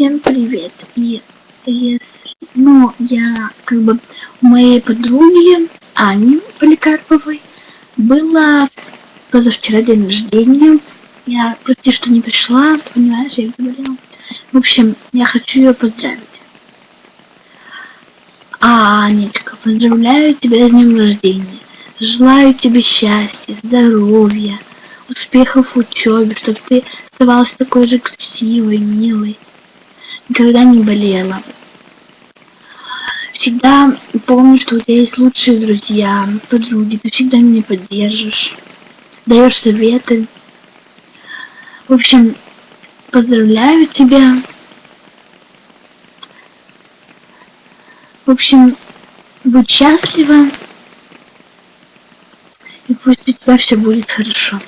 Всем привет. И если, ну, я как бы у моей подруги Ани Поликарповой было позавчера день рождения. Я прости, что не пришла, понимаешь, я заболела. В общем, я хочу ее поздравить. Анечка, поздравляю тебя с днем рождения. Желаю тебе счастья, здоровья, успехов в учебе, чтобы ты оставалась такой же красивой, милой, никогда не болела. Всегда помни, что у тебя есть лучшие друзья, подруги, ты всегда меня поддержишь, даешь советы. В общем, поздравляю тебя. В общем, будь счастлива. И пусть у тебя все будет хорошо.